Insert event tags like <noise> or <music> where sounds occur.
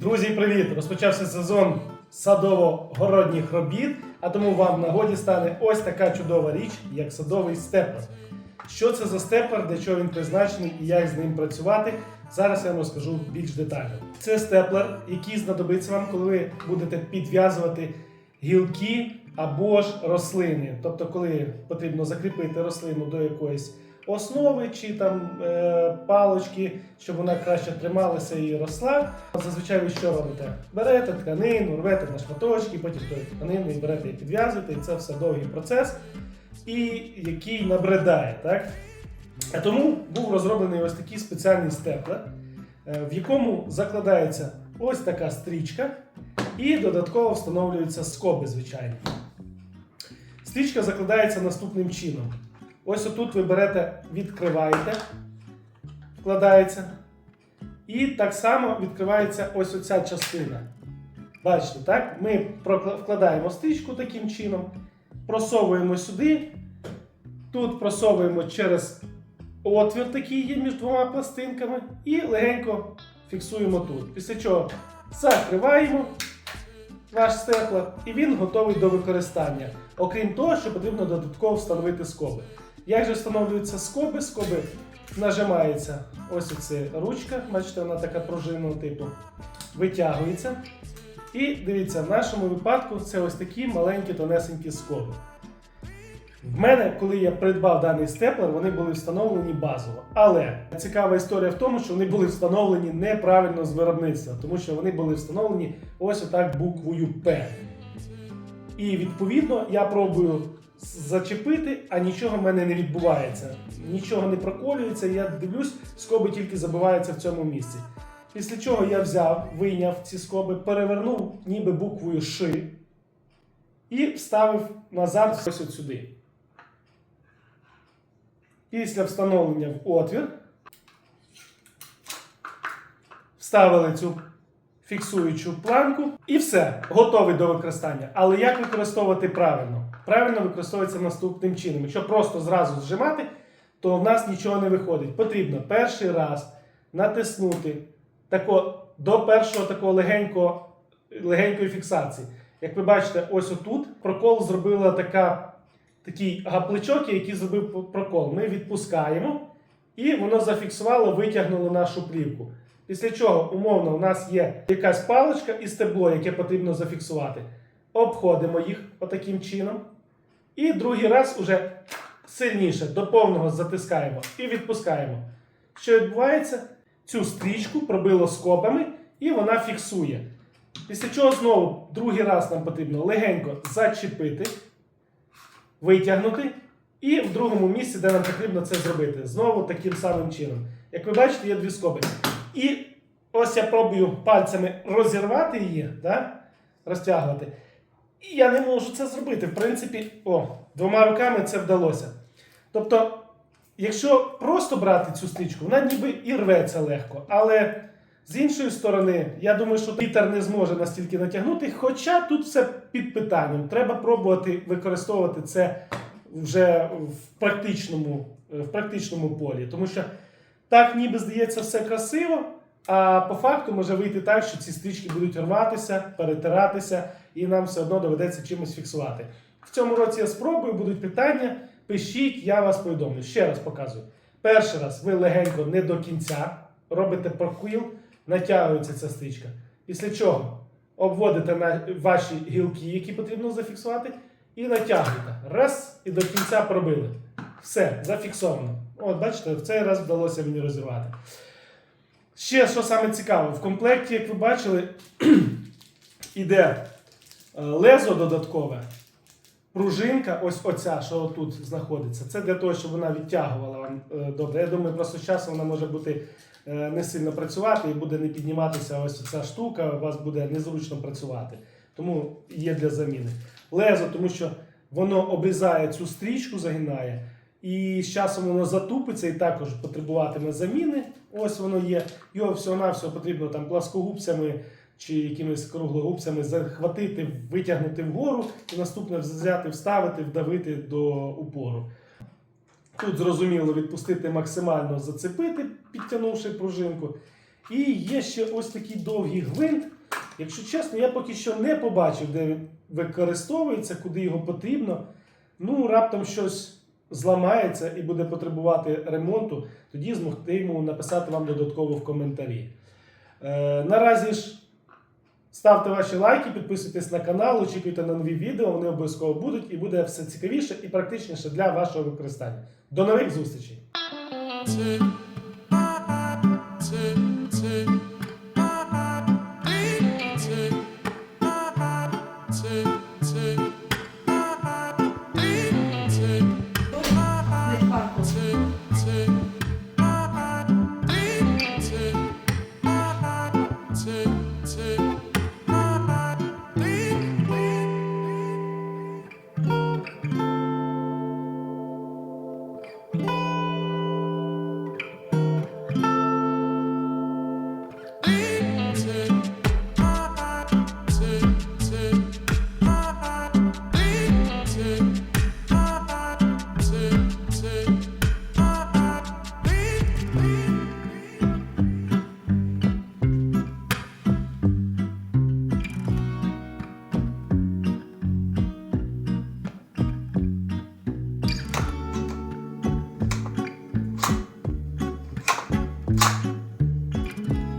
Друзі, привіт! Розпочався сезон садово-городніх робіт, а тому вам в нагоді стане ось така чудова річ, як садовий степлер. Що це за степлер, для чого він призначений і як з ним працювати, зараз я вам розкажу більш детально. Це степлер, який знадобиться вам, коли ви будете підв'язувати гілки або ж рослини. Тобто, коли потрібно закріпити рослину до якоїсь основи чи там е, палочки, щоб вона краще трималася і росла. Зазвичай ви що робите? Берете тканину, рвете на шматочки, потім тою тканину і берете і підв'язуєте, і це все довгий процес, і який набридає. Так? А тому був розроблений ось такий спеціальний степлер, е, в якому закладається ось така стрічка, і додатково встановлюються скоби, звичайно. Стрічка закладається наступним чином. Ось отут ви берете, відкриваєте, вкладається. І так само відкривається ось оця частина. Бачите, так? Ми вкладаємо стрічку таким чином, просовуємо сюди. Тут просовуємо через отвір, такий є між двома пластинками, і легенько фіксуємо тут. Після чого закриваємо ваш степлер, і він готовий до використання. Окрім того, що потрібно додатково встановити скоби. Як же встановлюються скоби? Скоби нажимається ось оце ручка, бачите, вона така пружинного типу, витягується. І дивіться, в нашому випадку це ось такі маленькі тонесенькі скоби. В мене, коли я придбав даний степлер, вони були встановлені базово. Але цікава історія в тому, що вони були встановлені неправильно з виробництва, тому що вони були встановлені ось отак буквою П. І відповідно я пробую зачепити, а нічого в мене не відбувається. Нічого не проколюється, я дивлюсь, скоби тільки забиваються в цьому місці. Після чого я взяв, вийняв ці скоби, перевернув ніби буквою Ши і вставив назад ось от сюди. Після встановлення в отвір вставили цю фіксуючу планку і все, готовий до використання. Але як використовувати правильно? Правильно використовується наступним чином. Якщо просто зразу зжимати, то в нас нічого не виходить. Потрібно перший раз натиснути тако, до першого такого легенького, легенької фіксації. Як ви бачите, ось отут прокол зробила така, такий гапличок, який зробив прокол. Ми відпускаємо, і воно зафіксувало, витягнуло нашу плівку. Після чого, умовно, у нас є якась паличка і стебло, яке потрібно зафіксувати. Обходимо їх отаким чином. І другий раз уже сильніше до повного затискаємо і відпускаємо. Що відбувається? Цю стрічку пробило скобами і вона фіксує. Після чого знову другий раз нам потрібно легенько зачепити, витягнути, і в другому місці, де нам потрібно це зробити. Знову таким самим чином. Як ви бачите, є дві скоби. І ось я пробую пальцями розірвати її, да? розтягувати. І я не можу це зробити. В принципі, о, двома руками це вдалося. Тобто, якщо просто брати цю стрічку, вона ніби і рветься легко. Але з іншої сторони, я думаю, що вітер не зможе настільки натягнути. Хоча тут все під питанням. Треба пробувати використовувати це вже в практичному, в практичному полі. Тому що так ніби здається все красиво, а по факту може вийти так, що ці стрічки будуть рватися, перетиратися, і нам все одно доведеться чимось фіксувати. В цьому році я спробую, будуть питання. Пишіть, я вас повідомлю. Ще раз показую. Перший раз ви легенько не до кінця робите проквіл, натягується ця стрічка. Після чого обводите на ваші гілки, які потрібно зафіксувати, і натягуєте. Раз, і до кінця пробили. Все, зафіксовано. От, бачите, в цей раз вдалося мені розірвати. Ще що саме цікаве, в комплекті, як ви бачили, <clears throat> іде е, лезо додаткове, пружинка, ось оця, що тут знаходиться. Це для того, щоб вона відтягувала вам е, добре. Я думаю, просто з часом вона може бути е, не сильно працювати і буде не підніматися ось ця штука, у вас буде незручно працювати. Тому є для заміни. Лезо, тому що воно обрізає цю стрічку, загинає. І з часом воно затупиться і також потребуватиме заміни. Ось воно є. Його всього-навсього потрібно там пласкогубцями чи якимись круглогубцями захватити, витягнути вгору і наступне взяти, вставити, вдавити до упору. Тут зрозуміло відпустити максимально зацепити, підтягнувши пружинку. І є ще ось такий довгий гвинт. Якщо чесно, я поки що не побачив, де він використовується, куди його потрібно. Ну, раптом щось зламається і буде потребувати ремонту, тоді змогтиму написати вам додатково в коментарі. Е, наразі ж ставте ваші лайки, підписуйтесь на канал, очікуйте на нові відео, вони обов'язково будуть і буде все цікавіше і практичніше для вашого використання. До нових зустрічей!